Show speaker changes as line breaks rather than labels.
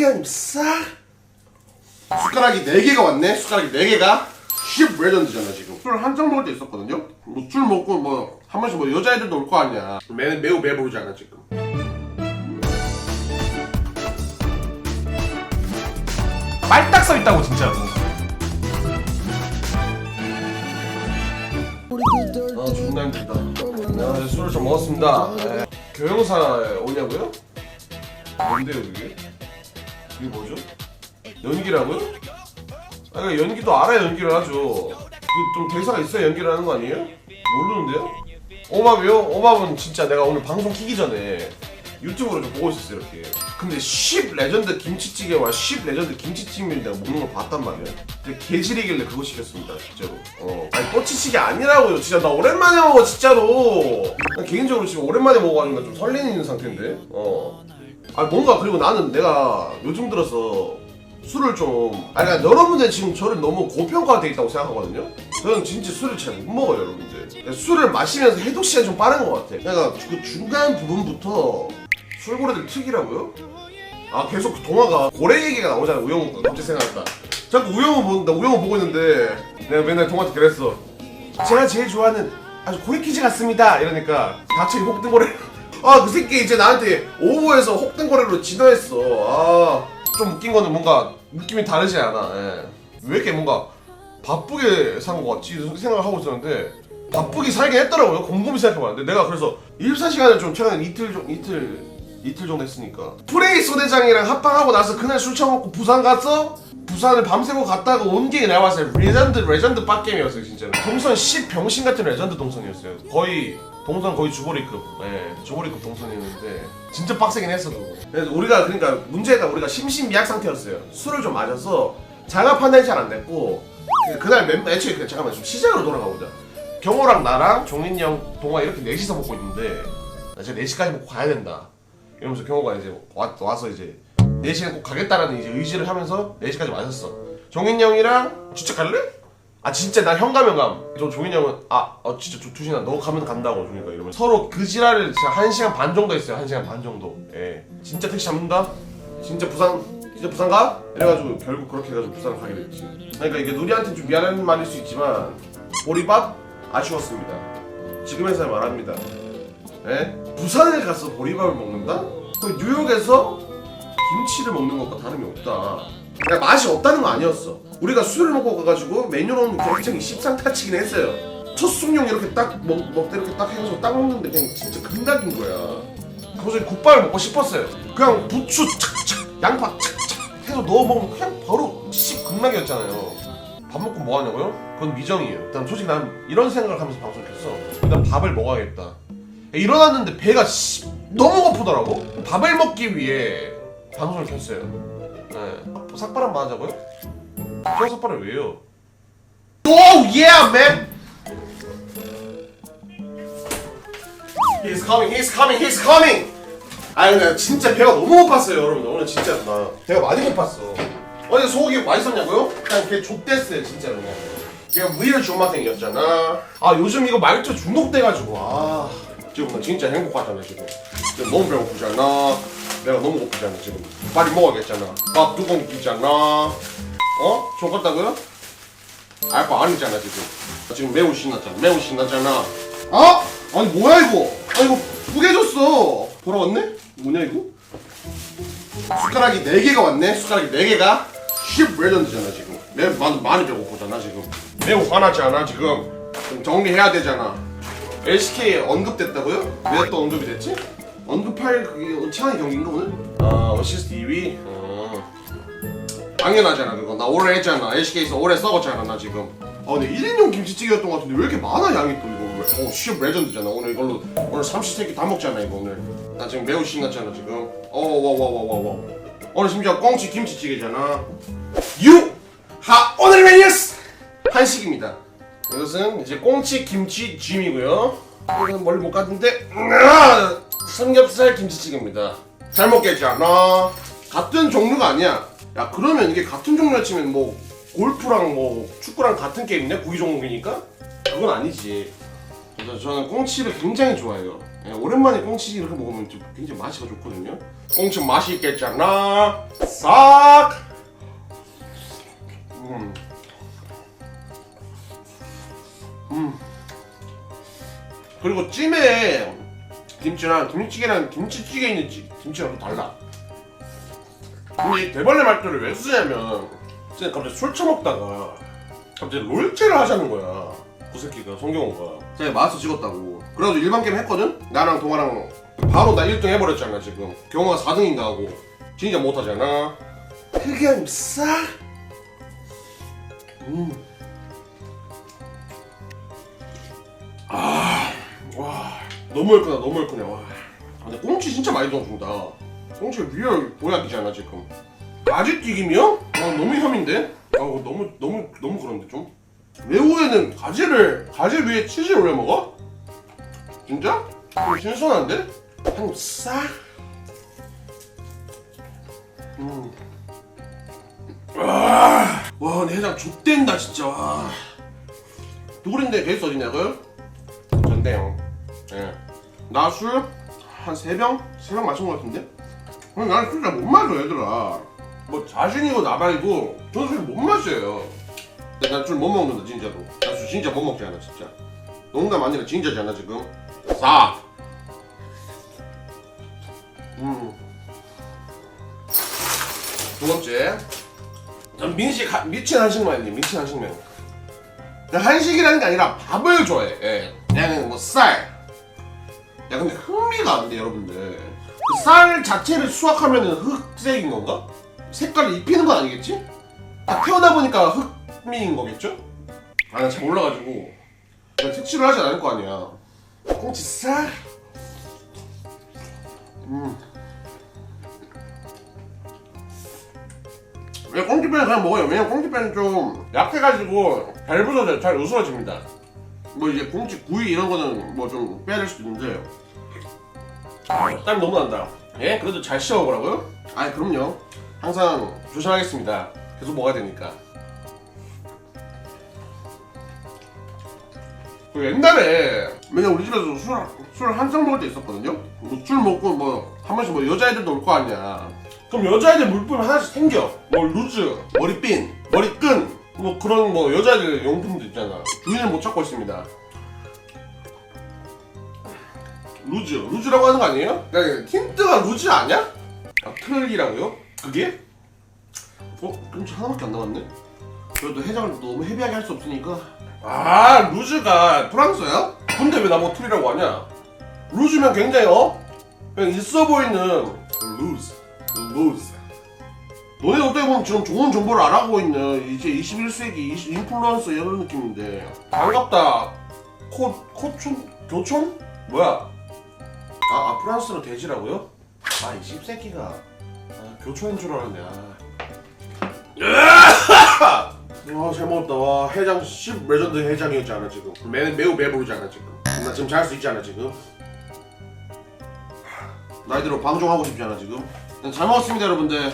그냥 싹. 숟가락이 4개가 왔네. 숟가락이 4개가. 10 레전드잖아 지금. 술한잔 먹을 때 있었거든요? 뭐 술 먹고 뭐 한 번씩 뭐 여자애들도 올 거 아니야. 매, 매우 배부르잖아 지금.
말딱 써 있다고 진짜로.
아 존나 힘들다. 아, 술을 좀 먹었습니다. 네. 교영사에 오냐고요? 뭔데요 그게? 이게 뭐죠? 연기라고요? 아 그러니까 연기도 알아야 연기를 하죠 그좀 대사가 있어야 연기를 하는 거 아니에요? 모르는데요? 오밥이요? 오밥은 진짜 내가 오늘 방송 키기 전에 유튜브로 좀 보고 있었어요 이렇게 근데 10 레전드 김치찌개와 10 레전드 김치찌개를 내가 먹는 걸 봤단 말이야 근데 개질이길래 그거 시켰습니다 진짜로 어 아니 꼬치찌개 아니라고요 진짜 나 오랜만에 먹어 진짜로 난 개인적으로 지금 오랜만에 먹어가지고 나 좀 설레는 상태인데 어 아 뭔가 그리고 나는 내가 요즘 들어서 술을 좀 아니 그러니까 여러분들 지금 저를 너무 고평가돼 있다고 생각하거든요? 저는 진짜 술을 잘 못 먹어요 여러분들. 그러니까 술을 마시면서 해독 시간이 좀 빠른 것 같아. 그러니까 그 중간 부분부터 술고래들 특이라고요? 아 계속 그 동화가 고래 얘기가 나오잖아 우영우 갑자기 생각났다. 자꾸 우영우 보는다 우영우 보고 있는데 내가 맨날 동화한테 그랬어. 제가 제일 좋아하는 아주 고래키즈 같습니다. 이러니까 갑자기 혹등고래 아 그 새끼 이제 나한테 오버에서 혹등고래로 진화했어. 아 좀 웃긴 거는 뭔가 느낌이 다르지 않아. 예. 왜 이렇게 뭔가 바쁘게 산것 같지? 생각을 하고 있었는데 바쁘게 살긴 했더라고요. 곰곰이 생각해봤는데 내가 그래서 24시간을 좀 최근에 이틀 좀 이틀 이틀 정도 했으니까. 프레이 소대장이랑 합방하고 나서 그날 술 처먹고 부산 갔어? 부산을 밤새고 갔다가 온게때 레전드 레전드 빡게임이었어요 진짜로. 동선 10 병신 같은 레전드 동선이었어요. 거의 동선 거의 주보리급. 예 주보리급 동선이었는데 진짜 빡세긴 했어 그거 그래서 우리가 그러니까 문제가 우리가 심신미약 상태였어요. 술을 좀 마셔서 자가 판단이 잘 안 됐고 그- 그날 멤 애초에 그 잠깐만 좀 시작으로 돌아가 보자. 경호랑 나랑 종민이 형 동아 이렇게 넷이서 먹고 있는데 나 진짜 4시까지 먹고 가야 된다. 이러면서 경호가 이제 와, 와서 이제 4시에 꼭 가겠다라는 이제 의지를 하면서 4시까지 마셨어. 종민이 형이랑 진짜 갈래? 아 진짜 나 형 가면 감. 저 종인이 형은 아 어, 진짜 조- 두신아 너 가면 간다고 종이가 이러면 서로 그 지랄을 진짜 한 시간 반 정도 했어요 한 시간 반 정도. 예. 진짜 택시 잡는다. 진짜 부산 진짜 부산 가? 이래가지고 결국 그렇게 해가지고 부산 가게 됐지. 그러니까 이게 누리한테 좀 미안한 말일 수 있지만 보리밥 아쉬웠습니다. 지금에서야 말합니다. 예? 부산에 가서 보리밥을 먹는다? 그 뉴욕에서 김치를 먹는 것과 다름이 없다. 그냥 맛이 없다는 거 아니었어. 우리가 술을 먹고 가가지고 메뉴로는 굉장히 십상타치긴 했어요. 첫 숙용 이렇게 딱 먹, 먹다 이렇게 딱 해서 딱 먹는데 그냥 진짜 극락인 거야. 그래서 국밥을 먹고 싶었어요. 그냥 부추 착착 양파 착착 해서 넣어 먹으면 그냥 바로 씹 극락이었잖아요. 밥 먹고 뭐 하냐고요? 그건 미정이에요. 일단 솔직히 난 이런 생각을 하면서 방송을 했어. 일단 밥을 먹어야겠다. 일어났는데 배가 씨, 너무 고프더라고. 밥을 먹기 위해 방송을 켰어요. 네. 삭발한 뭐 하자고요? 저 삭발을 왜요? 오 예, man. He's coming, he's coming, he's coming. 아 근데 진짜 배가 너무 고팠어요 여러분 오늘 진짜 나 배가 많이 고팠어 어제 소고기 맛있었냐고요? 그냥 걔 족됐어요 진짜로 그냥 걔가 무일 존맛탱이였잖아 아 요즘 이거 말투 중독돼가지고 아 지금 나 진짜 행복하잖아 지금 지금 너무 배고프잖아 내가 너무 고프잖아 지금 빨리 먹어야겠잖아 밥 두 공기 있잖아 어? 족같다고요? 알바 아니잖아 지금 나 지금 매우 신났잖아 매우 신났잖아 어? 아니 뭐야 이거 아 이거 줬어 돌아왔네? 뭐냐 이거? 숟가락이 4개가 왔네 숟가락이 4개가 10 레전드잖아 지금 내 많이, 많이 배고프잖아 지금 매우 화나지 않아 지금 좀 정리해야 되잖아 LCK 언급됐다고요? 왜 또 언급이 됐지? 언급할 그게 최한의 경기인가 오늘? 아 어시스트 2위? 어. 당연하잖아 그거 나 오래 했잖아 LCK에서 오래 썩었잖아 나 지금 아 근데 1인용 김치찌개였던 것 같은데 왜 이렇게 많아 양이 또 이거 왜? 어, 씨 레전드잖아 오늘 이걸로 오늘 삼시세끼 다 먹잖아 이거 오늘 나 지금 매우 신났잖아 지금 어와와와와와 오늘 심지어 꽁치 김치찌개잖아 유! 하 오늘 메뉴스! 한식입니다 이것은 이제 꽁치 김치 찜이고요 이건 멀리 못 갔는데 아, 삼겹살 김치찌개입니다 잘 먹겠잖아 같은 종류가 아니야 야 그러면 이게 같은 종류라 치면 뭐 골프랑 뭐 축구랑 같은 게임이네 구기 종목이니까 그건 아니지 그래서 저는 꽁치를 굉장히 좋아해요 예, 오랜만에 꽁치 이렇게 먹으면 좀 굉장히 맛이 좋거든요. 꽁치 맛이 있겠잖아. 싹. 음. 음. 그리고 찜에 김치랑 김치찌개랑 김치찌개 있는 찌, 김치랑 또 달라. 근데 이 대벌레 말투를 왜 쓰냐면 쟤 갑자기 술 처먹다가 갑자기 롤체를 하자는 거야. 그 새끼가 성경호가. 제가 마우스 찍었다고. 그래가지고 일반 게임 했거든? 나랑 동아랑 바로 나 1등 해버렸잖아 지금. 경호가 4등인가 하고. 진짜 못하잖아. 흑연 싹. 음. 아, 와, 너무 얼큰하, 너무 얼큰해, 와. 아, 근데 꽁치 진짜 많이 넣어준다. 꽁치 리얼 보약이잖아 지금. 아직 튀김이요? 아, 너무 혐인데? 아, 너무 너무 너무 그런데 좀. 외우에는 가지를 가지 위에 치즈 올려 먹어? 진짜? 좀 신선한데? 한입 싹. 음. 와, 와, 근데 해장 족된다 진짜. 와. 누구인데 베이스 어디냐고요? 전대요. 예. 나 술한세 병? 마신 것 같은데? 아니, 나는 술 잘 못 마셔 얘들아. 뭐 자신이고 나발이고 저는 술 못 마셔요. 난술 못 먹는다 진짜로. 난 술 진짜 못 먹지 않아 진짜. 농담 아니라 진짜잖아 지금. 사. 음. 두 번째. 전 민식 하- 미친 한식만이에요 미친 한식만. 그냥 한식이라는 게 아니라 밥을 좋아해. 예. 그냥 뭐 쌀. 흑미가 안 돼 여러분들. 그쌀 자체를 수확하면은 흑색인 건가? 색깔을 입히는 건 아니겠지? 딱 태어나 보니까 흑미인 거겠죠? 아, 나잘 몰라가지고 그냥 특치를 하진 않을 거 아니야. 꽁치 쌀. 음. 왜 꽁치뼈는 그냥 먹어요? 왜냐면 꽁치뼈는 좀 약해가지고 잘 부서져 잘 으스러집니다. 뭐 이제 꽁치 구이 이런 거는 뭐 좀 빼야 될 수도 있는데 아, 땀 너무 난다. 예? 그래도 잘 씹어보라고요? 아 그럼요. 항상 조심하겠습니다. 계속 먹어야 되니까. 그 옛날에 맨날 우리 집에서 술술한잔 먹을 때 있었거든요. 뭐 술 먹고 뭐 한 번씩 뭐 여자애들도 올 거 아니야. 그럼 여자애들 물품 하나씩 생겨. 뭐 루즈, 머리핀, 머리끈, 뭐 그런 뭐 여자애들 용품도 있잖아. 주인을 못 찾고 있습니다. 루즈, 루즈라고 하는 거 아니에요? 그러니까 틴트가 루즈 아니야? 아, 틀이라고요? 그게? 어? 끔찍 하나밖에 안 남았네? 그래도 해장을 너무 헤비하게 할 수 없으니까 아 루즈가 프랑스야? 근데 왜 나보고 틀이라고 하냐? 루즈면 굉장히 어? 그냥 있어 보이는 루즈 루즈 너네 어떻게 보면 지금 좋은 정보를 알아가고 있는 이제 21세기 인플루언서 이런 느낌인데 반갑다 코, 코촌? 교촌? 뭐야? 아, 아 프랑스로 돼지라고요? 아, 이 씹새끼가 아, 교촌인 줄 알았네. 아, 아, 잘 먹었다. 와, 해장 10 레전드 해장이었지 않아 지금. 매, 매우 배부르지 않아 지금. 나 지금 잘 수 있지 않아 지금. 나이대로 방종하고 싶지 않아 지금. 네, 잘 먹었습니다 여러분들.